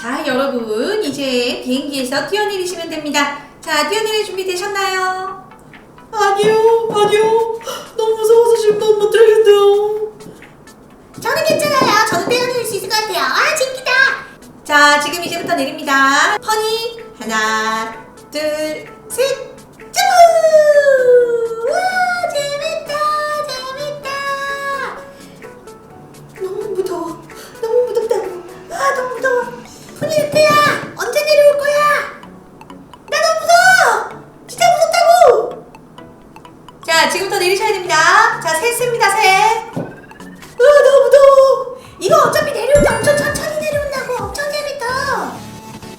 자, 여러분, 이제 비행기에서 뛰어내리시면 됩니다. 자, 뛰어내릴 준비 되셨나요? 아니요, 아니요. 너무 무서워서 지금 너무 못 들겠어요. 저는 괜찮아요. 저는 떼어낼 수 있을 것 같아요. 아, 재밌다. 자, 지금 이제부터 내립니다. 퍼니, 하나, 둘, 셋, 점 됩니다. 자, 셋 셉니다, 셋. 으아, 너무 무서워. 이거 어차피 내려올 때 엄청 천천히 내려온다고. 엄청 재밌다.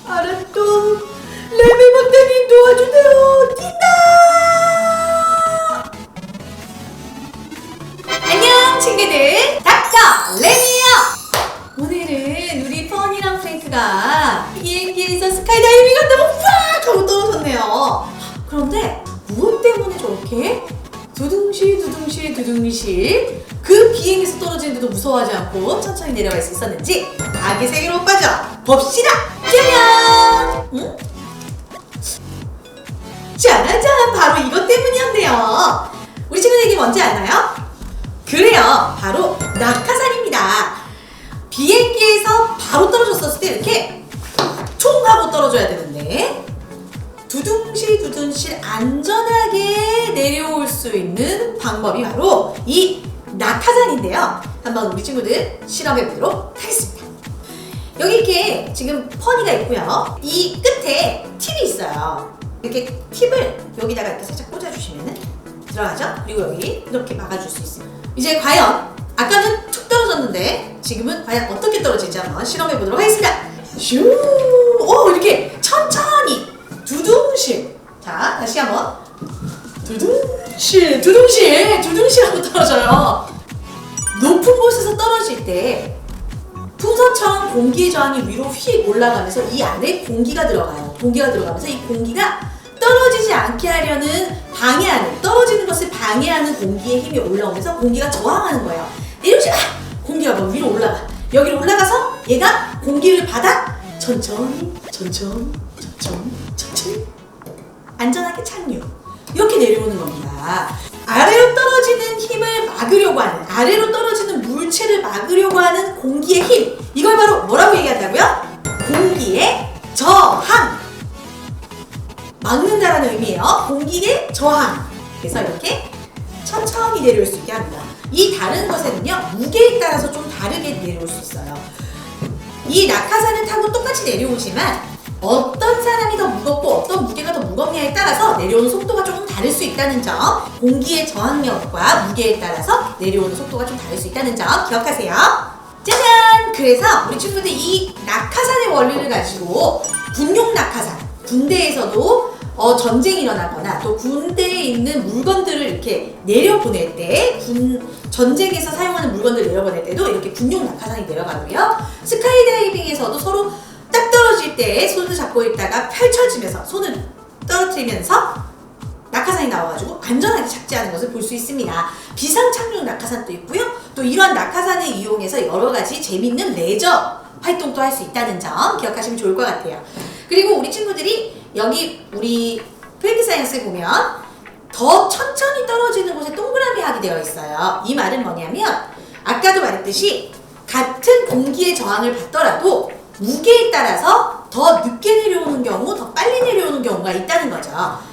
알았어. 레벨 박사님 도와주세요. 뛴다. 안녕 친구들. 닥터 레미요. 오늘은 우리 퍼니랑 프랭크가 비행기에서 스카이다이빙 한다고 팍 하고 떨어졌네요. 그런데 무엇 때문에 저렇게 두둥실 두둥실 두둥실 그 비행에서 떨어지는데도 무서워하지 않고 천천히 내려갈 수 있었는지 악의 세계로 빠져 봅시다. 짜잔! 응? 짜라잔! 바로 이것 때문이었네요. 우리 친구들 이게 뭔지 아나요? 그래요. 바로 낙하산입니다. 비행기에서 바로 떨어졌었을 때 이렇게 총 하고 떨어져야 되는데 두둥실 두둥실 안전하게 내려올 수 있는 방법이 바로 이 낙하산인데요. 한번 우리 친구들 실험해 보도록 하겠습니다. 여기 이렇게 지금 퍼니가 있고요. 이 끝에 팁이 있어요. 이렇게 팁을 여기다가 이렇게 살짝 꽂아주시면 들어가죠? 그리고 여기 이렇게 막아줄 수 있어요. 이제 과연 아까는 툭 떨어졌는데 지금은 과연 어떻게 떨어질지 한번 실험해 보도록 하겠습니다. 슈! 오 이렇게 두둥실. 자 다시 한번 두둥실, 두둥실, 두둥실 하고 떨어져요. 높은 곳에서 떨어질 때 풍선처럼 공기의 저항이 위로 휙 올라가면서 이 안에 공기가 들어가요. 공기가 들어가면서 이 공기가 떨어지지 않게 하려는 방해하는 떨어지는 것을 방해하는 공기의 힘이 올라오면서 공기가 저항하는 거예요. 내려오지 마! 공기가 막 위로 올라가. 여기로 올라가서 얘가 공기를 받아 천천히 천천히 천천히 안전하게 착륙. 이렇게 내려오는 겁니다. 아래로 떨어지는 힘을 막으려고 하는, 아래로 떨어지는 물체를 막으려고 하는 공기의 힘. 이걸 바로 뭐라고 얘기한다고요? 공기의 저항. 막는다라는 의미예요. 공기의 저항. 그래서 이렇게 천천히 내려올 수 있게 합니다. 이 다른 것에는요, 무게에 따라서 좀 다르게 내려올 수 있어요. 이 낙하산을 타고 똑같이 내려오지만 어떤 사람이 더 무겁고 내려오는 속도가 조금 다를 수 있다는 점 공기의 저항력과 무게에 따라서 내려오는 속도가 좀 다를 수 있다는 점 기억하세요 짜잔! 그래서 우리 친구들 이 낙하산의 원리를 가지고 군용 낙하산 군대에서도 어, 전쟁이 일어나거나 또 군대에 있는 물건들을 이렇게 내려보낼 때 군, 전쟁에서 사용하는 물건들을 내려보낼 때도 이렇게 군용 낙하산이 내려가고요. 스카이다이빙에서도 서로 딱 떨어질 때 손을 잡고 있다가 펼쳐지면서 손을 떨어뜨리면서 낙하산이 나와가지고 안전하게 착지하는 것을 볼 수 있습니다. 비상 착륙 낙하산도 있고요. 또 이러한 낙하산을 이용해서 여러 가지 재밌는 레저 활동도 할 수 있다는 점 기억하시면 좋을 것 같아요. 그리고 우리 친구들이 여기 우리 프랭크 사이언스에 보면 더 천천히 떨어지는 곳에 동그라미 하게 되어 있어요. 이 말은 뭐냐면 아까도 말했듯이 같은 공기의 저항을 받더라도 무게에 따라서 더 늦게 내려오는 경우, 더 빨리 내려오는 경우가 있다는 거죠.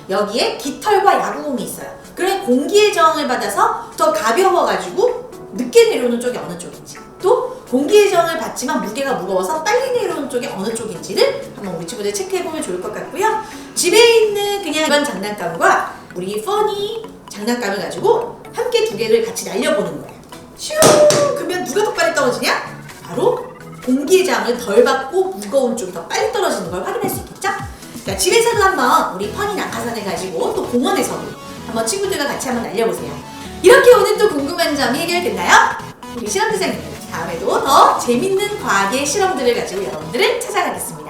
여기에 깃털과 야구공이 있어요. 그런 공기의 저항을 받아서 더 가벼워가지고 늦게 내려오는 쪽이 어느 쪽인지, 또 공기의 저항을 받지만 무게가 무거워서 빨리 내려오는 쪽이 어느 쪽인지를 한번 우리 친구들 체크해보면 좋을 것 같고요. 집에 있는 그냥 일반 장난감과 우리 퍼니 장난감을 가지고 함께 두 개를 같이 날려보는 거예요. 슈! 그러면 누가 더 빨리 떨어지냐? 저항을 덜 받고 무거운 쪽이 더 빨리 떨어지는 걸 확인할 수 있겠죠? 자, 집에서도 한번 우리 퍼니 낙하산을 가지고 또 공원에서도 한번 친구들과 같이 한번 날려보세요. 이렇게 오늘 또 궁금한 점이 해결됐나요? 우리 실험 대장님들 다음에도 더 재밌는 과학의 실험들을 가지고 여러분들을 찾아가겠습니다.